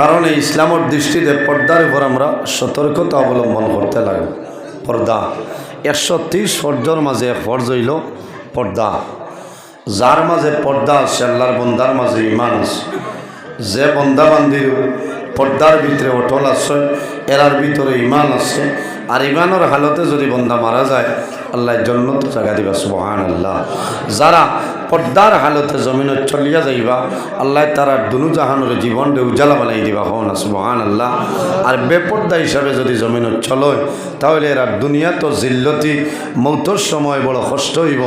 কারণে ইসলামের দৃষ্টিতে পর্দার উপর আমরা সতর্কতা অবলম্বন করতে লাগবে পর্দা। একশো ত্রিশ ফর্জর মাঝে এক ফর্জ হইল পর্দা। যার মাঝে পর্দা আছে, আল্লাহর বন্দার মাঝে ইমান আছে। যে বন্দাবান্দির পর্দার ভিতরে অটল আছে, এরার ভিতরে ইমান আছে, আর ইমানের হালতে যদি বন্দা মারা যায়, আল্লাহ জন্য তো জায়গা দিবা সুবহান আল্লাহ যারা পর্দার হালতে জমিনত চলিয়া যাইবা, আল্লাহ তারা দুনু জাহানের জীবনটা উজালা বানাই দিবা হন সুবহান আল্লাহ আর বেপর্দা হিসাবে যদি জমিনত চলয় তাহলে এরা দুনিয়া তো জিল্লতি, মৌতর সময় বড় কষ্ট হইব,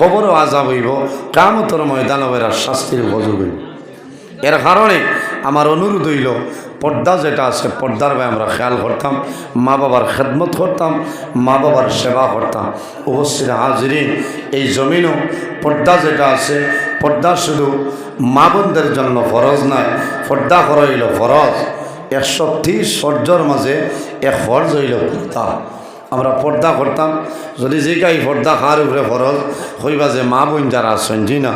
কবরও আজাব হইব কামতর ময়দানও এরা শাস্তির উপযোগ। হইব এর কারণে আমার অনুরোধ হইল, পর্দা যেটা আছে পর্দার ভাই আমরা খেয়াল করতাম, মা বাবার খেদমত করতাম, মা বাবার সেবা করতাম। অবশ্যই হাজিরি এই জমিনও পর্দা যেটা আছে, পর্দা শুধু মা বোনদের জন্য ফরজ নয়, পর্দা করা হইল ফরজ। একশো ত্রিশ সূর্যর মাঝে এক ফরজ হইল পর্দা। আমরা পর্দা করতাম। যদি যে কাই পর্দা খার উপরে ফরজ হইবা যে মা বোন যারা আছেন, জি না,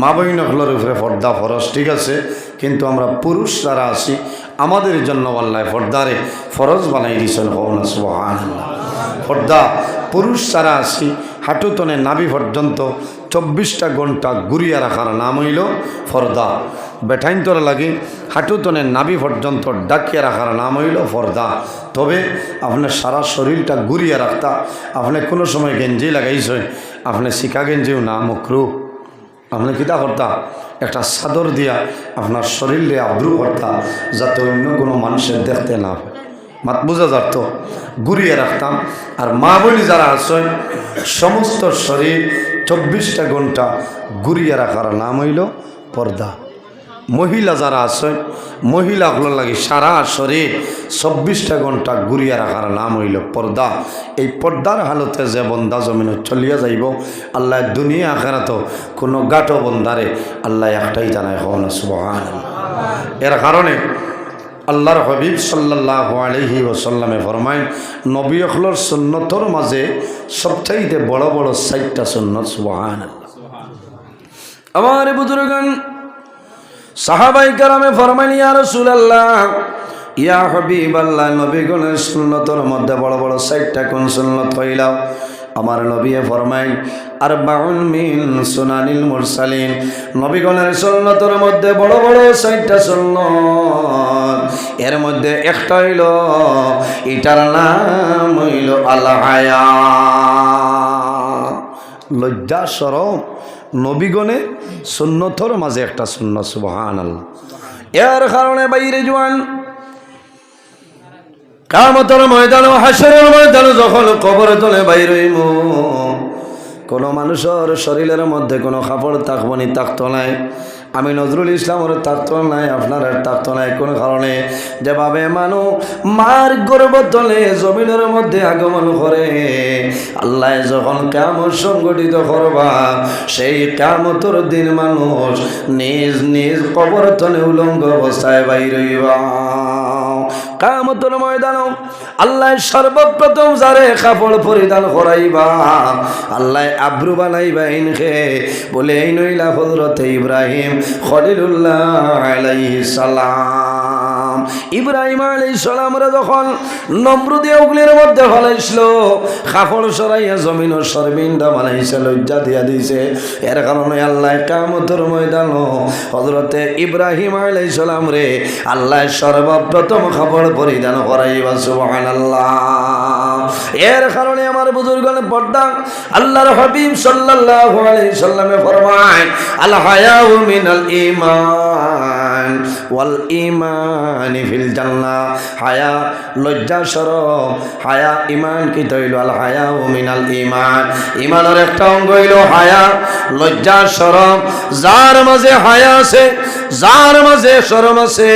মা বইনগুলোর উপরে পর্দা ফরজ, ঠিক আছে? কিন্তু আমরা পুরুষ যারা আছি, আমাদের জন্য আল্লাহ পর্দারে ফরজ বানাই দিয়েছেন হন সুবহানাল্লাহ। পর্দা, পুরুষ যারা আছি, হাঁটুতনে নাভি পর্যন্ত চব্বিশটা ঘণ্টা ঘুরিয়া রাখার নাম হইল ফর্দা বেঠাইন তোর লাগে হাঁটুতনে নাভি পর্যন্ত ডাকিয়া রাখার নাম হইল ফর্দা। তবে আপনার সারা শরীরটা ঘুরিয়া রাখতা। আপনি কোনো সময় গেঞ্জি লাগাইছেন আপনি শিকা গেঞ্জিও না, মকরু। আপনি কিতা করতা? একটা চাদর দিয়া আপনার শরীরে আব্রু করতা, যাতে অন্য কোনো মানুষের দেখতে না মাত বোঝা যাত ঘুরিয়ে রাখতাম। আর মা বলি যারা আছেন, সমস্ত শরীর চব্বিশটা ঘণ্টা ঘুরিয়ে রাখার নাম হইল পর্দা মহিলা যারা আছেন মহিলাগুলো লাগে সারা শরীর চব্বিশটা ঘণ্টা ঘুরিয়ে রাখার নাম হইল পর্দা। এই পর্দার হালতে যে বন্দা জমিন চলিয়া যাইব, আল্লাহ দুনিয়া আখেরাত কোনো গাটো বন্দারে আল্লাহ একটাই জানায় হন সুবহান এর কারণে আল্লাহর হবিব সাল্লাহ আলহি ওসাল্লামে ফরমায় নবী অখলর সুন্নতর মাঝে সবচাইতে বড় বড় সাইটটা সুন্নত সুবহান আমার বুজুর্গান সাহাবাই কারামে ফরমাইন ইয়া রাসূলুল্লাহ, ইয়া হাবিবাল্লাহ নবীগণের সুন্নতর মধ্যে বড় বড় সাইটটা কোন সুন্নত হইলাও আমার নবীয়ে ফরমাই আর বাউন মিন সুনানিল মুরসালিন। নবীগণের সুন্নতর মধ্যে বড় বড় সাইটটা সুন্নত, এর মধ্যে একটা হইল, এটার নাম হইল আল্লাহ লজ্জা সরম। নবীগণে সুন্নতর মাঝে একটা সুন্ন সুবহান এর কারণে বাইরে জোয়ান, কামতর ময়দান, হাসরের ময়দান যখন কবর তলে বাইর কোনো মানুষের শরীরের মধ্যে কোনো কাপড় থাকবনি থাকতো নাই। আমি নজরুল ইসলামের থাকতো নাই, আপনার থাকতো নাই, কোনো কারণে। যেভাবে মানু মার গর্ব তলে জমিনের মধ্যে আগমন করে, আল্লাহ যখন কামত সংগঠিত করবা, সেই কামতর দিন মানুষ নিজ নিজ কবর তলে উলঙ্গ অবস্থায় বাইর কামতর ময়দান আল্লাহ সর্বপ্রথম যারে কাপড় পরিধান করাইবা, আল্লাহ আব্রু বানাইবা ইনকে। বলে, এই নইলা হজরত ইব্রাহিম খলিলুল্লাহ আলাইহিস সালাম। ইব্রাহিম আলাইহিস সালামরা যখন নমরুদে উগলির মধ্যে ফলাইছিল কাপড় সরাইয়া জমিন সরবিন্দা বানাইছে লজ্জা দিয়া দিছে এর কারণে আল্লাহ কামতর ময়দান হজরতে ইব্রাহিম আলাইহিস সালাম রে আল্লাহ সর্বপ্রথম কাপড় পরিধান করাইবা, সুবহানাল্লাহ। এর কারণে আমার বুজুর্গনে পর্দা আল্লাহর হাবিব সাল্লাল্লাহু আলাইহি সাল্লামে ফরমায়, আল হায়াউ মিনাল ঈমান ওয়াল ঈমান ফিল জান্নাহ। হায়া লজ্জা শরম হায়া ইমান কি তৈল? আল হায়া ও মিনাল ইমান ঈমানের একটা অঙ্গ হইল হায়া লজ্জা শরম যার মাঝে হায়া আছে যার মাঝে শরম আছে,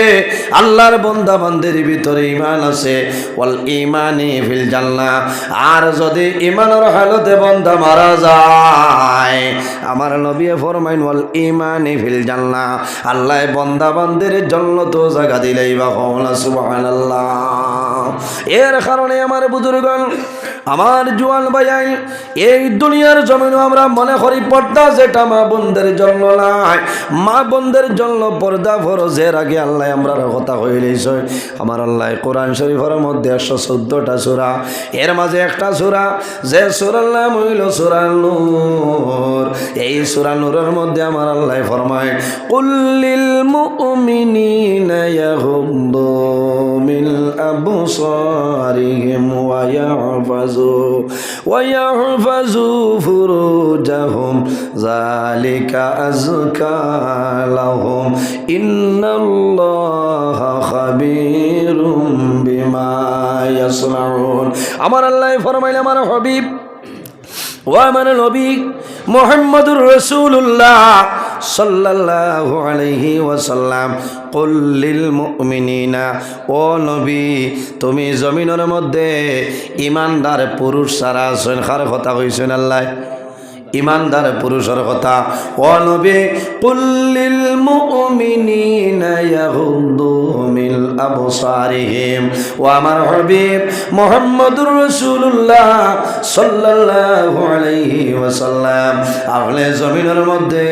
আল্লাহর বন্দা বান্দের ভিতরে ইমান আছে। ওয়াল ইমানি ফিল জান্নাহ। আর যদি ইমানের হালতে বন্দা মারা যায়, আমার নবী ফরমাইন, ওয়াল ইমানি ফিল জান্নাহ। আল্লাহ বন্দা বান্দের জন্য তো জায়গা দিলেই বা সুবহানাল্লাহ। এর কারণে আমার বুজুর্গণ, আমার জোয়ান ভাইয়াই, এই দুনিয়ার জমিন আমরা মনে করি পর্দা যেটা মা বোনদের জন্য নাই। মা বোনদের জন্য পর্দা ফরজের আগে আল্লাহ আমরা কথা হইলেছ আমার আল্লাহ কোরআন শরীফের মধ্যে একশো চোদ্দটা সুরা, এর মাঝে একটা সুরা, যে সুরার নাম হইল সুরা নূর। এই সুরা নূরের মধ্যে আমার আল্লাহ ফরমায় কুল্লিল মুমিনিনা ইয়াগুদ্দু আবসারিহিম ওয়া ইয়াহফাজু ওয়া ইয়াহফাজু ফুরুজাহুম যালিকা আযকা লাহুম ইন্নাল্লাহা খাবীরুম বিমা ইয়াসনাউন আমার আল্লাহ ফরমাইল, আমার হাবিব ও আমার নবী মোহাম্মদুর রসুল্লাহ সাল্লাল্লাহু আলাইহি ওয়াসাল্লাম কল্লিল মুমিনিনা, ও নবী, তুমি জমিনের মধ্যে ইমানদার পুরুষ সারা আছেন, কার কথা কইছেন আল্লাহ? ইমানদার পুরুষের কথা। ও নবী কুল্লিল মুমিনিনা ইয়াগুদ্দু মিন আবসারিহিম। ও আমার হাবিব মুহাম্মদুর রাসূলুল্লাহ সাল্লাল্লাহু আলাইহি ওয়াসাল্লাম। আপনি জমিনের মধ্যে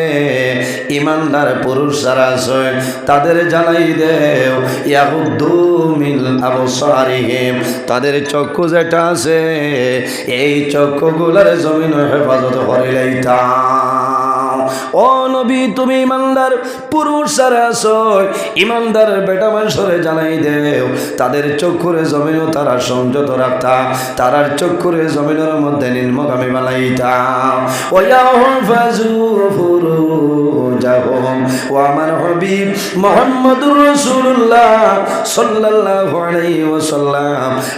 ইমানদার পুরুষ যারা আছে, তাদের জানাই দেও ইয়াগুদ্দু মিন আবসারিহিম। তাদের চক্ষু যেটা আছে, এই চক্ষুগুলার জমিন হেফাজত করে লইতাম ও নবী, তুমি ইমানদার, পুরুষ সারা আছো, ইমানদার বেটা মানুষরে জানাই দেও, তাদের চক্ষুরে জমিনও তারা সংযত রাখতা, তারার চক্ষুরে জমিনের মধ্যে নির্মগামী বানাইতাম ওয়া হুফাজু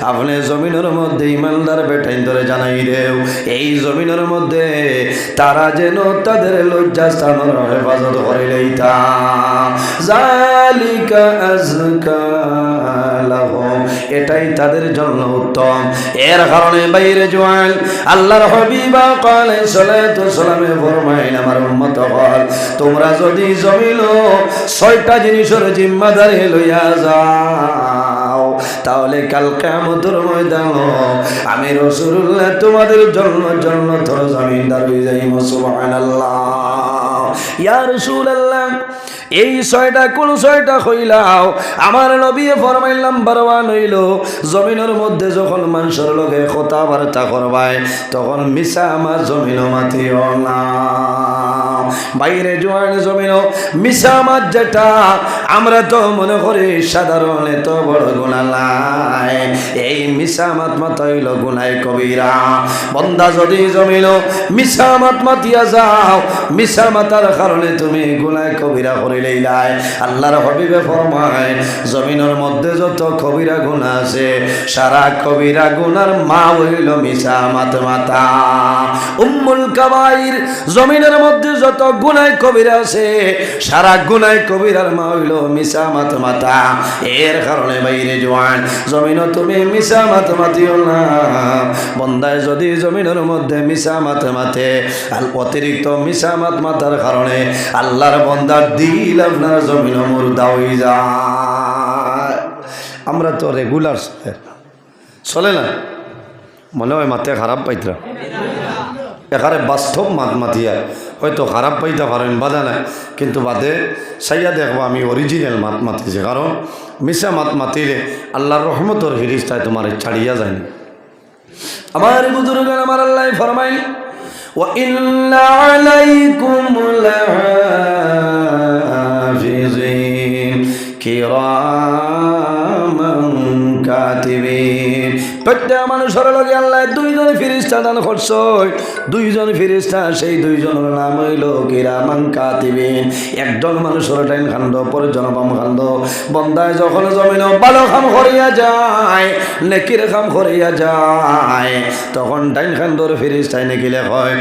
আপনি জমিনের মধ্যে ইমানদার বেটাইন ধরে জানাই দেও। এই জমিনের মধ্যে তারা যেন তাদের লজ্জা স্থানের হেফাজত করে এটাই তাদের জন্য উত্তম। এর কারণে বাইরে জোয়াল আল্লাহর হাবিবা কালে সালামে ফরমাইন, আমার হল তোমরা যদি জমিল ছয়টা জিনিসের জিম্মাদারি লইয়া যাও, তাহলে কাল কেমতর ময়দান আমি রসুল্লাহ তোমাদের তোর জমিনদার হয়ে যাই সুবহানাল্লাহ। ইয়া রাসূলুল্লাহ, এই ছয়টা কোন ছয়টা হইলাও? আমার নবী ফরমাইল নাম্বার ওয়ান হইল, জমিনের মধ্যে যখন মানুষের লগে কথাবার্তা করবায়, তখন মিশা আমার জমিন মাতিও না। বাইরে জোয়ান জমিন মিশা মাছ যেটা, আমরা তো মনে করি সাধারণ এত বড় গুণা নাই এই মিশা মাত মাতা হইল গুনায় কবিরা। বন্দা যদি জমিল মিশা মাত মাতিয়া যাও, মিশা মাতার কারণে তুমি গুনায় কবিরা করিলেই নাই আল্লাহর হবিবে ফরমায়, জমিনের মধ্যে যত কবিরা গুণা আছে, সারা কবিরা গুনার মা হইল মিশা মাত মাতা। উম্মুল কাবাইর, জমিনের মধ্যে যত গুনায় কবিরা আছে? সারা গুনায় কবিরার মা হইল মিশা মাত মাতা এর কারণে বাইরে জোয়ান জমিন তুমি মিশা মাত মাতিও না। বন্দায় যদি জমিনের মধ্যে মিশা মাত মাতে আর অতিরিক্ত মিশা মাত মাতার কারণে আল্লাহর বন্দার দিল আপনার জমিন মুর্দা হয়ে যায়। আমরা তো রেগুলার চলে না? মনে হয় মাতে খারাপ পাইতরা। এখানে বাস্তব মাত মাতিয়া হয়তো খারাপ পাইতে পারেন বাধা নাই কিন্তু বাদে সাইয়া দেখবো আমি অরিজিনাল মাত মাতিছি কারণ মিশা মাত মাতিলে আল্লাহর রহমতর ফিরিস্তায় তোমার ছাড়িয়া যায়নি আমার বুজুর্গ আমার আল্লাহ ফরমাই وإن عليكم لحافظين প্রত্যেক মানুষের লগে আল্লাহ, দুইজন ফিরিস্তা দান করছ দুইজন ফিরিস্তা, সেই দুইজনের নাম হইল কিরামান কাতিবিন। একজন মানুষের টাইম খান্দ পরজন বাম খান্দ বন্দায় যখন জমিন ভালো খাম করিয়া যায়, নেকির খাম করিয়া যায়, তখন টাইম খান্দর ফিরিস্তায় নেকিলে হয়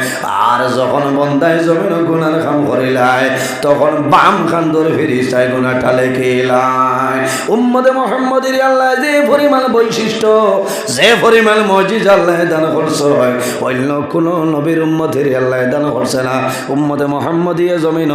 আর যখন বন্দায় জমিন গুনার খাম করিলায়, তখন বাম খান্দর ফিরিস্তায় গুনা ঠালে খেলায় উম্মদে মোহাম্মদের আল্লাহ যে পরিমাণ বৈশিষ্ট্য যে পরিমাণ মজিজ আল্লাহ দান করছে হয়, অন্য কোনো নবীর উম্মতের আল্লাহ দান করছে না। উম্মদে মোহাম্মদীয় জমিন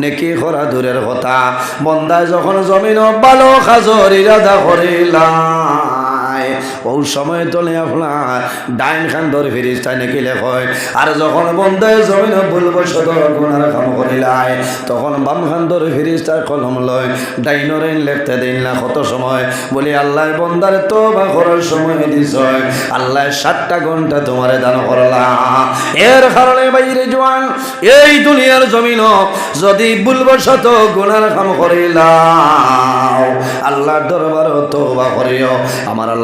নেকি খরা দূরের কথা। বন্দায় যখন জমিন ভালো খাজর ইরাদা করিলাম। যায়। ও সময় তোলে আপনার। ডাইন খান ধরে ফিরিস তাই নাকি লেখয় আর যখন বন্ধে জমিন বলব সদ গুণার কাম করিলাই তখন বাম খান ধরে ফিরিস তার কলম লয়। ডাইনরে লেখতে দিন না কত সময়। বলি, আল্লাহ বন্দারে তো বা করার সময় দিস আল্লাহ সাতটা ঘণ্টা তোমারে দান করলাম। এর কারণে বাইরে জোয়ান, এই দুনিয়ার জমিন যদি বলব শত গুণার কাম করিলাম আল্লাহর দরবার তোবা করিও। আমার আল্লাহ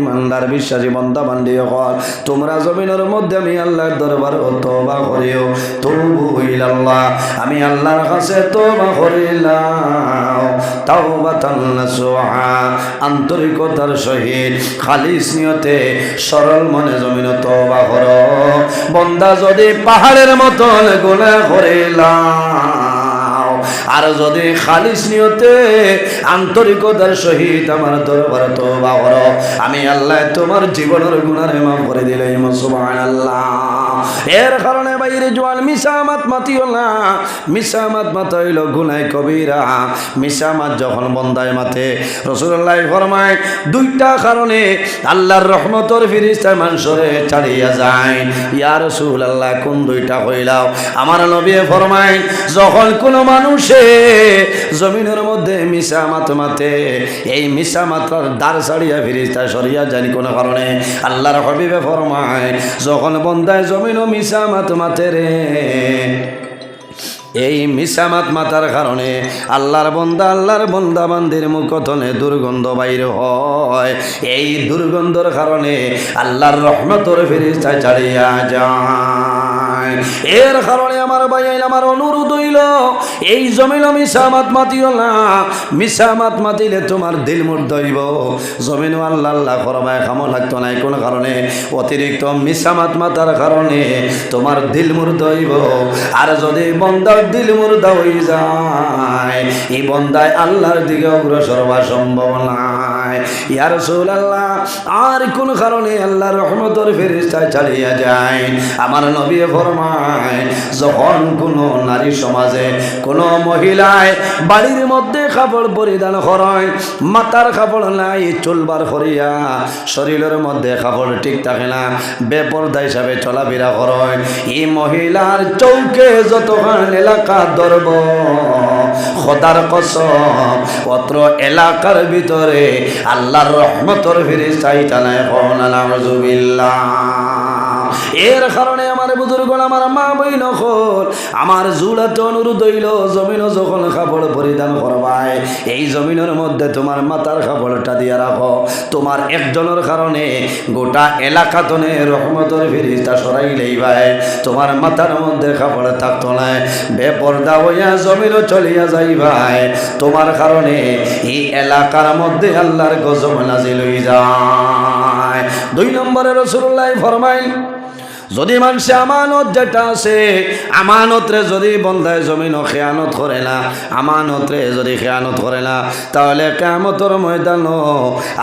ইমানদার, বিশ্বাসী বন্দা বান্দিও কর তোমরা জমিনের মধ্যে আমি আল্লাহর দরবার তওবা করিও। তুবু ইলাল্লাহ, আমি আল্লাহর কাছে তওবা করিলাম। তাওবাতান নাসুহা আন্তরিকতার সহিত, খালিস নিয়তে, সরল মনে জমিন তওবা করো। বন্দা যদি পাহাড়ের মতন গুনাহ করিলাম আর যদি খালিস নিয়তে আন্তরিকতার সহিত আমার দরবার তওবা করো, আমি আল্লাহ তোমার জীবনের গুনার মাফ করে দিলে সুবহানাল্লাহ। এর কারণে বাইরে জোয়াল মিসামাত মাতিও না। মিসামাত মাতা হইল গুনাই কবিরা। মিসামাত যখন বন্দায় মাতে রসুল্লাহ ফরমায়, দুইটা কারণে আল্লাহর রহমতর ফিরিস্তায় মানুষরে ছাড়িয়া যায়। ইয়া রসুল আল্লাহ কোন দুইটা কইলাও আমার নবী ফরমায়, যখন কোনো মানুষে জমিনের মধ্যে মিশা মাত মাতে। এই মিশা মাত্রার দ্বার ছাড়িয়া ফিরিস্তা সরিয়া জানি কোনো কারণে। আল্লাহর হবিবে ফরমায়, যখন বন্দায় জমিনও মিশা মাত মাতে রে। এই মিসামাত মাতার কারণে আল্লাহর বন্দা আল্লাহর বন্দা বান্দির মুখতনে দুর্গন্ধ বাইর হয়। এই দুর্গন্ধর কারণে আল্লাহর রহমতর ফিরিস্তায় ছাড়িয়া যায়। এর কারণে আমার ভাইয়াইল আমার অনুরোধ হইল, এই জমিন মিসামাত মাতিও না। মিসামাত মাতিলে তোমার দিল মুর্দ হইব। জমিন আল্লাহ আল্লাহ করবায় খামো লাগতো নাই কোন কারণে। অতিরিক্ত মিসামাত মাতার কারণে তোমার দিল মুর্দ হইব। আর যদি বন্দার দিল মুর্দা হয়ে যায়, এই বন্দায় আল্লাহর দিকে অগ্রসর হওয়া সম্ভব নাই ইয়ার রসুল আল্লাহ আর কোন কারণে আল্লাহ রহমতর ফেরিস্তায় চালিয়ে যায় আমার নবী ফরমায় যখন কোনো নারী সমাজে, কোনো মহিলায় বাড়ির মধ্যে কাপড় পরিধান করায়, মাথার কাপড় নাই চুলবার করিয়া শরীরের মধ্যে কাপড় ঠিক থাকে না, বেপর্দা হিসাবে চলাফেরা করায়, এই মহিলার চৌকে যতক্ষণ এলাকা ধরব, খোদার কসম অত্র এলাকার ভিতরে আল্লাহর রহমতর ফিরে চাই টানায় এর কারণে আমার বুজুর্গ আমার মা বই নখল আমার জুড়াতে অনুরোধ হইল জমিন যখন কাপড় পরিধান করবাই, এই জমিনের মধ্যে তোমার মাথার কাপড়টা দিয়ে রাখো। তোমার একজনের কারণে গোটা এলাকাতনে রহমতর ফিরিস্তা সরাইলেই ভাই তোমার মাথার মধ্যে কাপড় থাকতো না, বেপর্দা হইয়া জমিনও চলিয়া যাই ভাই তোমার কারণে এই এলাকার মধ্যে আল্লাহর গজব নাজিল হয়ে যায় দুই নম্বরে রসুল্লাহ ফরমাইল যদি মানুষে আমানত যেটা আছে, আমানতরে যদি বন্ধায় জমিন খেয়ানত করে না, আমানতরে যদি খেয়ানত করে না, তাহলে কেমতর ময়দান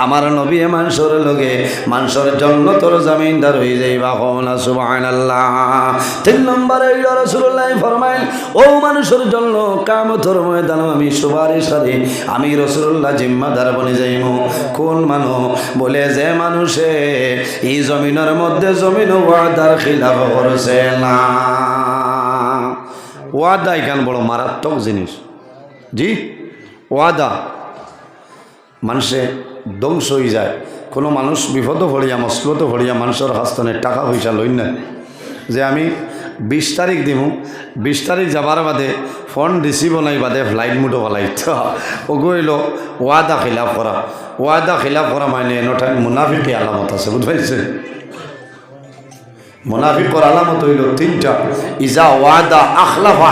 আমার নবী মানুষের লগে মানুষের জন্য তোর জামিনদার হয়ে যাইবা হনা সুবাহান আল্লাহ তিন নম্বরে রসুল্লাহ ফরমাইল ও মানুষের জন্য কামতর ময়দান আমি সুপারিশ করি, আমি রসুল্লাহ জিম্মাদার বনে যাইম। কোন মানুষ বলে যে মানুষে, এই জমিনের মধ্যে জমিন ওয়াদার খিলাফ করছে না। ওয়াদা এখান বড় মারাত্মক জিনিস। জি? ওয়াদা। মানুষে ধ্বংস হয়ে যায়। কোনো মানুষ বিপদ ভরিয়া মসলত ভরিয়া মানুষের হাস্তনে টাকা পয়সা লই না যে আমি বিশ তারিখ দিমু, বিশ তারিখ যাবার বাদে ফোন রিসিভ নাই বাদে ফ্লাইট মুটো বলাই তো ওগুইল ওয়াদা খিলাফ করা। ওয়াদা খিলাফ করা মানে এনোটাই মুনাফিকে আলামত আছে, বুঝতে মোনাফিকর আলামত হইল তিনটা। ইজা ওয়াদা আখলাফা,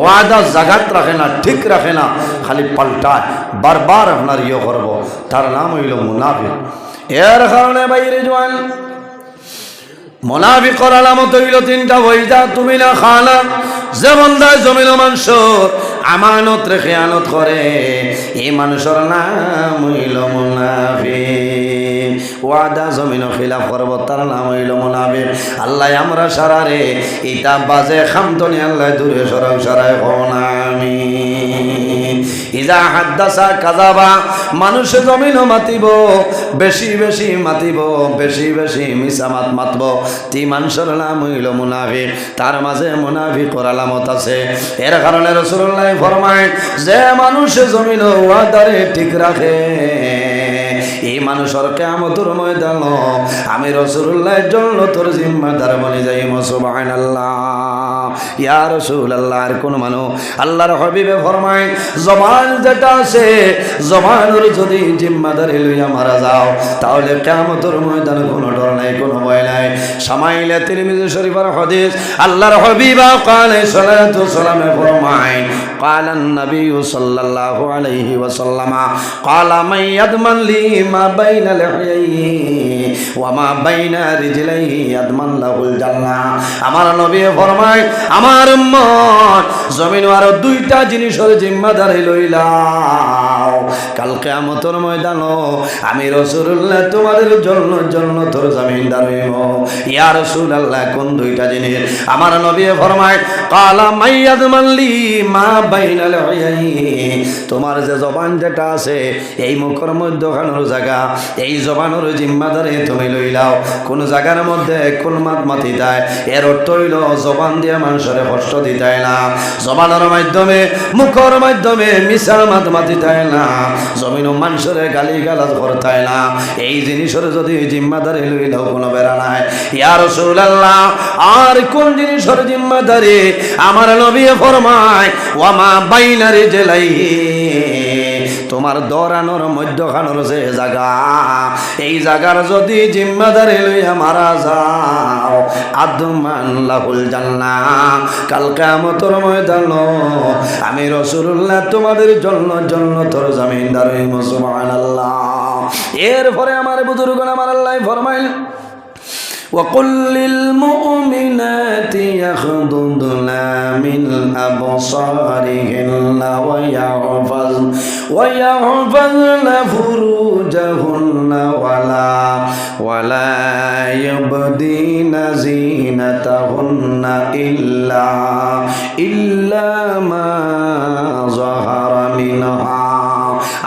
ওয়াদা জাগাত রাখে না, ঠিক রাখে না, খালি পাল্টায়, বারবার আপনার ইয়ে করব। তার নাম হইল মুনাফিক। এর কারণে বাইরে জোয়ান মোনাফিকর আলামত হইল তিনটা। বইজা তুমি না খানা যে বন্ধায় জমিন মাংস আমানত রেখে আনত করে, এই মানুষের নাম হইল মুনাফিক। ওয়াদা জমিন খিলাফ করব, তার নাম হইল মুনাফিক। আল্লাহ আমরা সারা রে ইতা বাজে খামতনি, আল্লাহ দূরে সরক হন আমি ইজা হাদ্দাসা কাজাবা মানুষ জমিন মাতিব, বেশি বেশি মাতিব, বেশি বেশি মিসামাত মাতব। তি মানুষের নাম হইল মুনাফিক, তার মাঝে মুনাফিক আলামত আছে। এর কারণে রসুল্লাহ ফরমায়, যে মানুষ জমিন ওয়াদারে ঠিক রাখে এই মানুষের কেমতর ময়দান আমি রসুল্লাহর জন্য তোর জিম্মাদার বনে যাই মুসুবান আল্লাহ ইয়া রসুল আল্লাহর কোন মানুষ আল্লাহর হবিবে ফরমায় জবান যেটা আছে জবানের যদি জিম্মাদারি লইয়া মারা যাও তাহলে কেমতর ময়দান কোনো ডর নাই কোনো ভয় নাই সামাইলে তিরমিজি শরীফের হদিস আল্লাহর হবিবা কালে সালাতু সালামে ফরমায় قال النبي صلى الله عليه وسلم قال من يضمن لي ما بين لحييه وما بين رجليه يضمن له الجنة আমার নবী ফরমায় আমার মন জমিন আরও দুইটা জিনিসের জিম্মাদারি লইলাও কাল কিয়ামতের ময়দান আমি রাসূলুল্লাহ তোমাদের জন্য জন্য তোর জমিনদার হইব ইয়া রাসূলুল্লাহ, কোন দুইটা জিনিস? আমার নবী ফরমায়, কালা মাইয়াদ মাল্লি মা বাইনাল তোমার যে জবান যেটা আছে, এই মুখের মধ্যে খানোর জায়গা, এই জবানের জিম্মাদারে তুমি লইলাও কোন জায়গার মধ্যে কোন মাত মাতি দেয়, এর অর্থ হইল জবান দিয়ে মানুষের কষ্ট দিতে না। জবানের মাধ্যমে, মুখের মাধ্যমে মিশা মাত মাতি দেয় না, জমিন মানুষের গালি গালাজ করতে না। এই জিনিসের যদি জিম্মাদারি লইলেও কোনো বেড়া নাই। ইয়ার রসুল্লাহ আর কোন জিনিসের জিম্মাদারি? আমার নবী ফরমায়, ওয়ামা বাইনারে জেলাই তোমার দরানোর, মধ্যখানোর যে জায়গা, এই জায়গার যদি জিম্মাদারি লইয়া মারা যাও আদমান লাহুল জান্না কাল কামতর ময়দান আমি রসুল্লাহ তোমাদের জন্য জন্য তোর জামিনদার সুবহানাল্লাহ এরপরে আমার বুজুর্গ আমার আল্লাহ ফরমাইল وقل للمؤمنات يغضضن من أبصارهن ويحفظ ويحفظن فروجهن ولا ولا يبدين زينتهن إلا إلا ما ظهر منها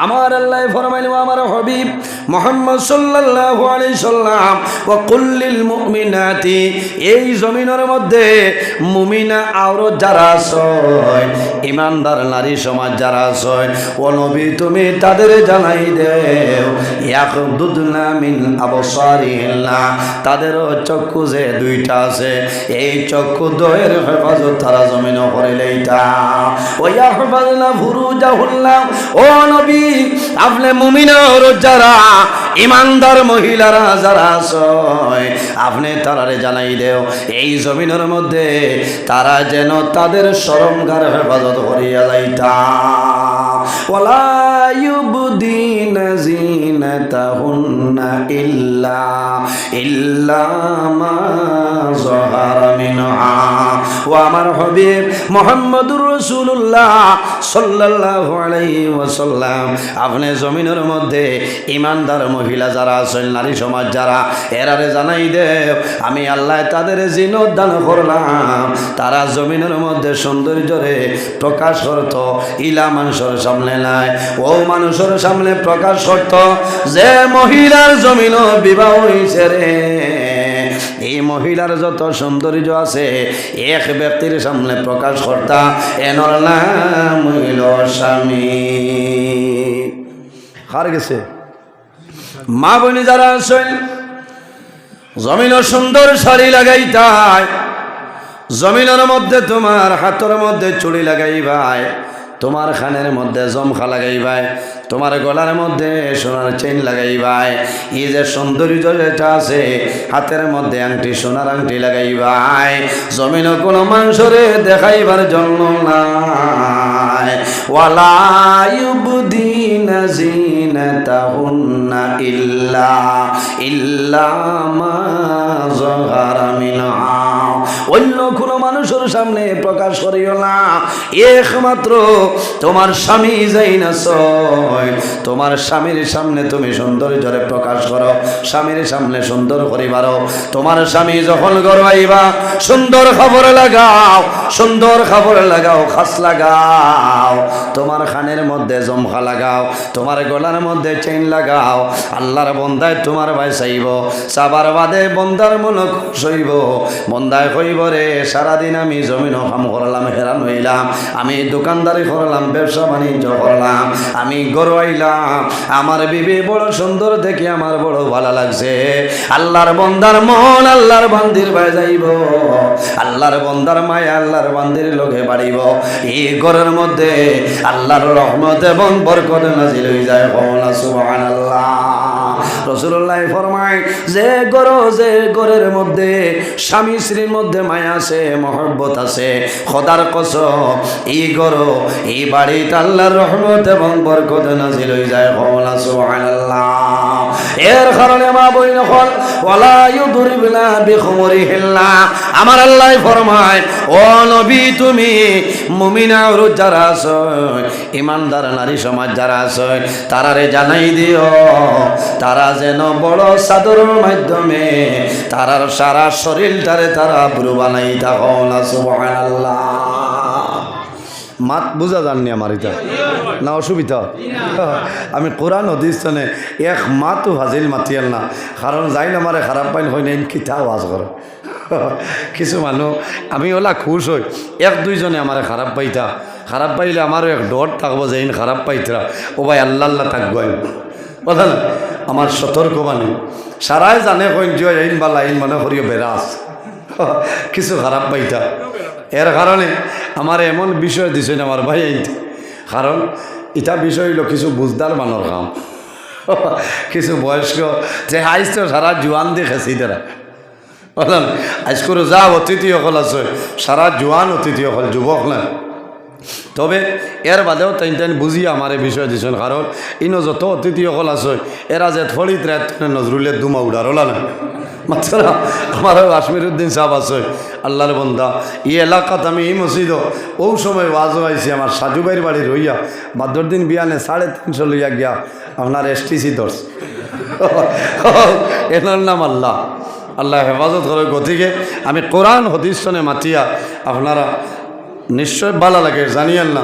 আমার আল্লাহ ফরমাইল আমার হবিব মোহাম্মদ সাল্লাল্লাহু আলাইহি সাল্লাম ওয়া কুল্লিল মুমিনাতি, এই জমিনের মধ্যে মুমিনা আওরত যারা আছে ইমানদার নারী সমাজ যারা আছে ও নবী তুমি তাদের জানাই দেও ইয়াকুদুদনা মিন আবসারিহিল্লা তাদের চক্ষু যে দুইটা আছে, এই চক্ষু দয়ের হেফাজত তারা জমিন করিলেইতা ও ইয়াহফাজনা ফুরুজাহুল্লাহ, ও নবী, আপনি মুমিনার যারা ইমানদার মহিলারা যারা আছে আপনি তারারে জানাই দেও, এই জমিনের মধ্যে তারা যেন তাদের শরমগার হেফাজত করিয়া যাইতা। ওলা ইউবদিন জিনাতাহুন্না ইল্লা ইল্লা আপনি জমিনের মধ্যে ইমানদার মহিলা যারা আছেন, নারী সমাজ যারা, এরারে জানাই দে আমি আল্লাহ তাদের জিনত দান করলাম। তারা জমিনের মধ্যে সৌন্দর্যরে প্রকাশ করত, ইলা মানুষের সামনে নাই। ও মানুষের সামনে প্রকাশ করত যে মহিলার জমিন বিবাহ হইছে রে। এই মহিলার যত সৌন্দর্য আছে, এক ব্যক্তির সামনে প্রকাশ কর্তা এনর নাম হইল স্বামী। হার গেছে। মা বনি যারা আছেন জমিন সুন্দর শাড়ি লাগাইতাই, জমিনের মধ্যে তোমার হাতের মধ্যে চুড়ি লাগাইবাই। তোমার খানের মধ্যে জমখা লাগাইবাই তোমার গলার মধ্যে সোনার চেন লাগাইবাই এই যে সৌন্দর্য যেটা আছে, হাতের মধ্যে আংটি, সোনার আংটি লাগাইবাই জমিন কোনো মানুষরে দেখাইবার জন্য ইল্লা ইল্লা মা অন্য কোনো মানুষের সামনে প্রকাশ করিও না। একমাত্র তোমার স্বামী যাই না হয়। তোমার স্বামীর সামনে তুমি সৌন্দর্যরে প্রকাশ করো। স্বামীর সামনে সুন্দর করিবারও তোমার স্বামী যখন ঘর আইবা সুন্দর খবর লাগাও, সুন্দর খবর লাগাও, খাস লাগাও। তোমার খানের মধ্যে জমখা লাগাও, তোমার গলার মধ্যে চেইন লাগাও। আল্লাহর বন্দায় তোমার ভাই চাইব। চাবার বাদে বন্দার মন সইব বন্দায় কইব রে, সারাদিন আমি জমিন কাম করলাম, হেরান হইলাম। আমি দোকানদারি করলাম, ব্যবসা বাণিজ্য করলাম। আমি গড়াইলাম আমার বিবি বড় সুন্দর, দেখে আমার বড় ভালো লাগছে। আল্লাহর বন্দার মন আল্লাহর বান্দির যাইব। আল্লাহর বন্দার মায় আল্লাহর বান্দির লোকে বাড়িব। এই ঘরের মধ্যে আল্লাহর রহমত এবং বরকত নাজিল হয়ে যায় সুবহানাল্লাহ। রসুল্লাহ ফরমায়, যে গর, যে গরের মধ্যে স্বামী স্ত্রীর মধ্যে মায়া আছে, মহব্বত আছে, খদার কস এই গর, এই বাড়িতে আল্লাহর রহমত এবং বরকত নাজিল হয়ে যায় কমলা সুবহানাল্লাহ। এর কারণে মা বই নকল ওয়ালা ইউদরিবনা বিখমরিহিল্লা। আমার আল্লাহ ফরমায়, ও নবী, তুমি মুমিনা যারা আছো, ইমানদার নারী সমাজ যারা আছে, তারারে জানাই দিও। তারা যেন বড় চাদরের মাধ্যমে তারার সারা শরীরটারে তারা বুড়ো বানাই থাকো না, সুবহানাল্লাহ। মাত বুঝা জাননি আমার এটা। না, অসুবিধা। আমি কোরআন অধিষ্ঠানে এক মাতো হাজিল মাতিয়াল না। কারণ যাই না মারে খারাপ পাইন, হয় না কিতা আওয়াজ করে। কিছু মানুষ আমি ওলা খুশ হই। এক, দুইজনে আমার খারাপ পাইতা। খারাপ পাইলে আমারও এক ডর থাকব যে খারাপ পাইতরা। ও ভাই, আল্লাহ আল্লাহ থাকব আমি কথা না আমার সতর্ক মানে সারাই জানে কইন যে আইন বা লাইন মানে করিও বেরাস কিছু খারাপ পাইতা। এর কারণে আমার এমন বিষয় দিছেন আমার ভাই এইটা। কারণ এটা বিষয় হইল কিছু বুঝদার মানর কাম। কিছু বয়স্ক যে আইস তো সারা জোয়ান দেখেছি তারা বলেন আজ করে যা অতিথিসকল আছে, সারা জোয়ান অতিথিসকল যুবক না। তবে এর বাদেও তাই তাই বুঝি আমার এই বিষয় দিছেন কারণ ইনো যত অতিথিসকল আছে এরা যে থলিত রাত নজরুলের দুমা উড়ার ওলা না মাত্র আমার কাশ্মীর উদ্দিন সাহেব আছে। আল্লাহর বন্দা এই এলাকাত আমি এই মসজিদ ও সময় ওয়াজও আইছি আমার সাজুবাইর বাড়ি রইয়া বাদ্যর দিন বিয়ানে সাড়ে তিনশো লইয়া গিয়া আপনার এসটিসি দর্শ এনার নাম আল্লাহ। আল্লাহ হেফাজত করে গতিকে আমি কোরআন হদিসনে মাতিয়া আপনারা নিশ্চয় ভালো লাগে, জানিয়েন না।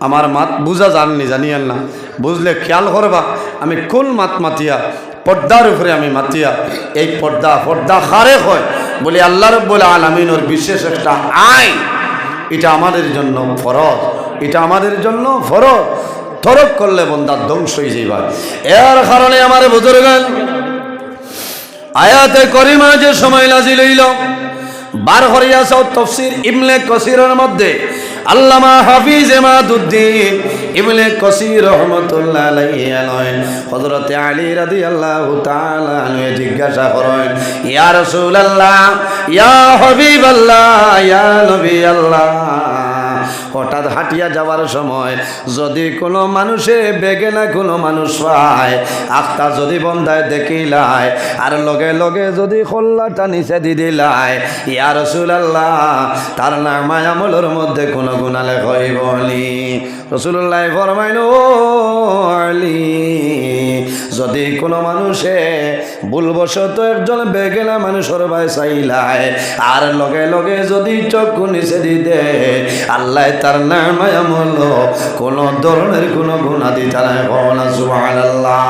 আমার মাত বুঝা জাননি, জানিয়েন না। বুঝলে খেয়াল করবা, আমি কোন মাত মাতিয়া, পর্দার উপরে আমি মাতিয়া। এই পর্দা পর্দা হারে হয়। বলে, আল্লাহ রব্বুল আলমিনের বিশেষ একটা আইন। এটা আমাদের জন্য ফরজ। এটা আমাদের জন্য ফরজ। তরক করলে বন্দার ধ্বংস হয়ে যাইবা। এর কারণে আমার বুজুর্গান আয়াতে করিমা যে সময় নাজিল হইল বার হরিয়াছ তফসির ইমলে কসিরের মধ্যে। আল্লামা হাফিজ এমাদুদ্দিন ইমলে কসির রহমতুল্লাহ আলাইহি আলয় হযরতে আলী রাদিয়াল্লাহু তাআলা আনহু জিজ্ঞাসা করেন, ইয়া রাসূলুল্লাহ, ইয়া হাবিবাল্লাহ, ইয়া নবী আল্লাহ। হঠাৎ হাঁটিয়া যাওয়ার সময় যদি কোনো মানুষে বেগে না কোনো মানুষ পায় আখটা যদি বন্ধায় দেখিলায়, আর লগে লগে যদি খোল্লাটা নিচে দি দিলায়, ইয়া রসুলাল্লাহ, তার নামায় আমলের মধ্যে কোনো গুণালে বলি রসুল্লাহ ফরমাইন যদি কোনো মানুষে ভুলবশত একজন বেগেলা মানুষের ভাই চাইলায় আর লগে লগে যদি চক্ষু নিচে দিতে, আল্লাহ তার নাম আমল, কোনো ধরনের কোনো গুণাদি তারা সুবহানাল্লাহ।